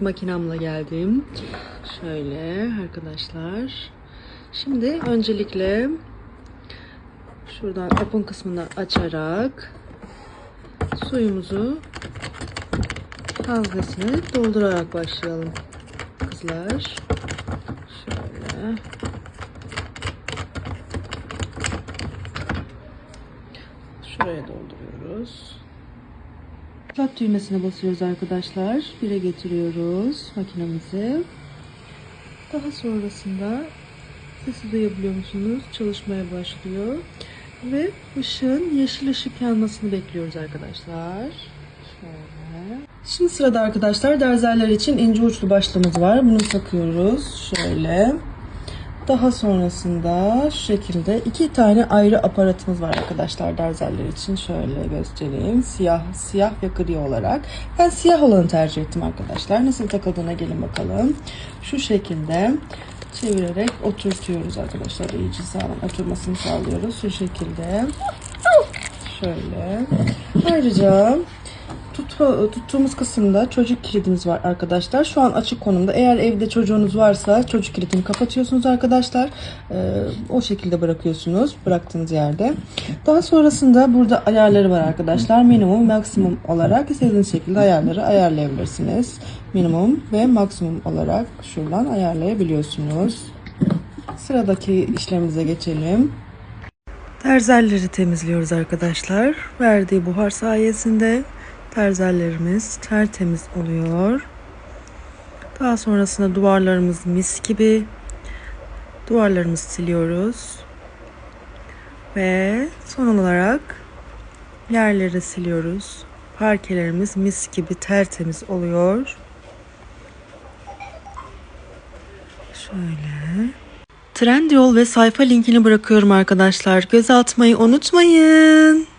Makinamla geldim. Şöyle arkadaşlar. Şimdi öncelikle şuradan open kısmını açarak suyumuzu fazlasını doldurarak başlayalım kızlar. Şöyle. Şuraya dolduruyoruz. Start düğmesine basıyoruz arkadaşlar. Bire getiriyoruz makinemizi. Daha sonrasında sesi duyabiliyor musunuz? Çalışmaya başlıyor. Ve ışığın yeşil ışık yanmasını bekliyoruz arkadaşlar. Şöyle. Şimdi sırada arkadaşlar derzeller için ince uçlu başlığımız var. Bunu takıyoruz. Şöyle. Daha sonrasında şu şekilde iki tane ayrı aparatımız var arkadaşlar derzeller için. Şöyle göstereyim. Siyah, siyah ve gri olarak. Ben siyah olanı tercih ettim arkadaşlar. Nasıl takıldığına gelin bakalım. Şu şekilde çevirerek oturtuyoruz arkadaşlar. İyice sağlam oturmasını sağlıyoruz. Şu şekilde. Şöyle. Ayrıca tuttuğumuz kısımda çocuk kilidimiz var arkadaşlar. Şu an açık konumda. Eğer evde çocuğunuz varsa çocuk kilidini kapatıyorsunuz arkadaşlar. Ee, o şekilde bırakıyorsunuz bıraktığınız yerde. Daha sonrasında burada ayarları var arkadaşlar. Minimum, maksimum olarak istediğiniz şekilde ayarları ayarlayabilirsiniz. Minimum ve maksimum olarak şuradan ayarlayabiliyorsunuz. Sıradaki işlemimize geçelim. Terzerleri temizliyoruz arkadaşlar. Verdiği buhar sayesinde terzerlerimiz tertemiz oluyor. Daha sonrasında duvarlarımız mis gibi. Duvarlarımızı siliyoruz. Ve son olarak yerleri siliyoruz. Parkelerimiz mis gibi tertemiz oluyor. Şöyle. Trendyol ve sayfa linkini bırakıyorum arkadaşlar. Göz atmayı unutmayın.